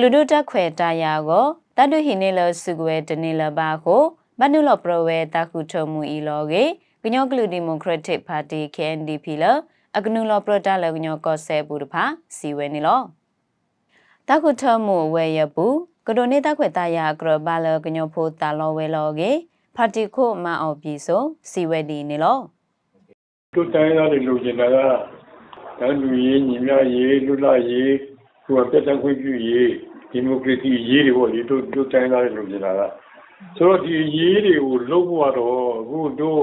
လူဒုတက်ခွဲတာယာကိုတတုဟိနေလစုကွဲတနေလပါကိုဘနုလပရဝဲတခုထုံမူဤလောကေကညောကလူဒီမိုကရက်တစ်ပါတီ KNDP လအကနုလပရတာလကညောကောဆဲဘူးတဖာစီဝဲနေလောတခုထုံမူဝဲရဘူးကဒိုနေတခွဲတာယာကရဘာလကညောဖိုတာလောဝဲလောကေပါတီခိုမအောင်ပြီဆိုစီဝဲဒီနေလောတို့တိုင်းသားတွေလိုချင်တာကတန်လူရေးညီမရေးလူလာရေး ဟိုပြတ်တန်းခွင့်ပြုရေးဒီမိုကရေစီရေးတွေပေါ့လေတို့တို့တိုင်းသားတွေလိုချင်တာကဆိုတော့ဒီရေးတွေကိုလုပ်ဖို့ကတော့အခုတို့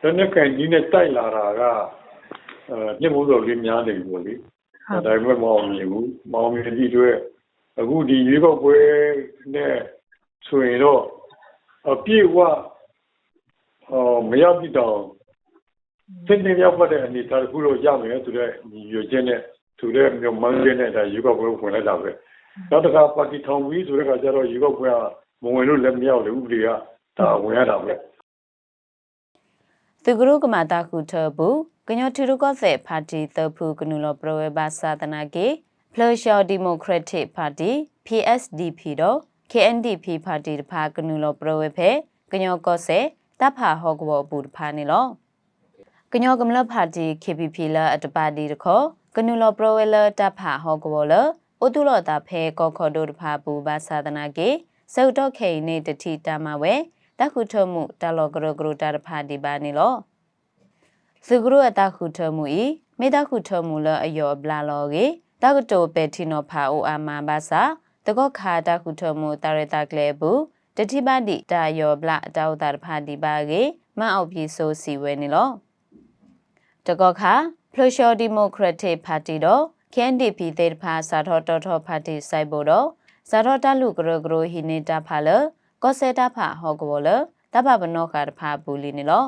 တနက်ကန်ကြီးနဲ့တိုက်လာတာကအဲညမို့တော်လေးများနေပြီပေါ့လေဒါပေမဲ့မအောင်မြင်ဘူးမအောင်မြင်တဲ့အတွက်အခုဒီရွေးကောက်ပွဲနဲ့ဆိုရင်တော့အပြည့်အဝဟောမရောက်ပြီတော့သိနေရောက်တဲ့အနေအထားတစ်ခုတော့ရမယ်ဆိုတော့ညီရွယ်ချင်းနဲ့ သူတဲ့မြို့မန်းချင်းနဲ့ဒါယူကပွဲဝင်လိုက်တာပဲနောက်တစ်ခါပါတီထောင်ပြီးဆိုတဲ့ခါကျတော့ယူကပွဲကမဝင်လို့လည်းမရောက်လေဥပဒေကဒါဝင်ရတာပဲသူကရုကမာတာခုထဘူးကညောထူရကောစေပါတီတဖူကနုလပရဝဲဘာသာတနာကေဖလော်ရှော်ဒီမိုကရက်တစ်ပါတီ PSDP တော့ KNDP ပါတီတဖာကနုလပရဝဲဖဲကညောကောစေတပ်ဖာဟောကဘောဘူးတဖာနေလောကညောကမလပါတီ KPP လာအတပါတီတခော ကနုလပရဝဲလတပ်ဖာဟောကဘောလအိုတုလောတာဖဲကောခေါ်ဒိုတဖာဘူးဘာသာတနာကေစေုတ်တော့ခေနေတတိတာမဝဲတခုထမှုတလောကရကရတာတဖာဒီပါနေလောစုကရုအတခုထမှုဤမေတခုထမှုလအယောဘလာလောကေတကတိုပေတီနိုဖာအိုအာမဘာစာတကောခါတခုထမှုတရတကလေဘူးတတိပတိတာယောဘလာအတောတာတဖာဒီပါကေမအောက်ပြီဆိုစီဝဲနေလောတကောခါ ဖလိုရှောဒီမိုကရက်တစ်ပါတီတော့ KNDP တေတဖာစာထောတော်ထောပါတီစိုက်ဖို့တော့စာထောတလူကရကရဟိနေတာဖာလကောစေတာဖာဟောကဘောလတပပနောခါတဖာဘူးလီနေလော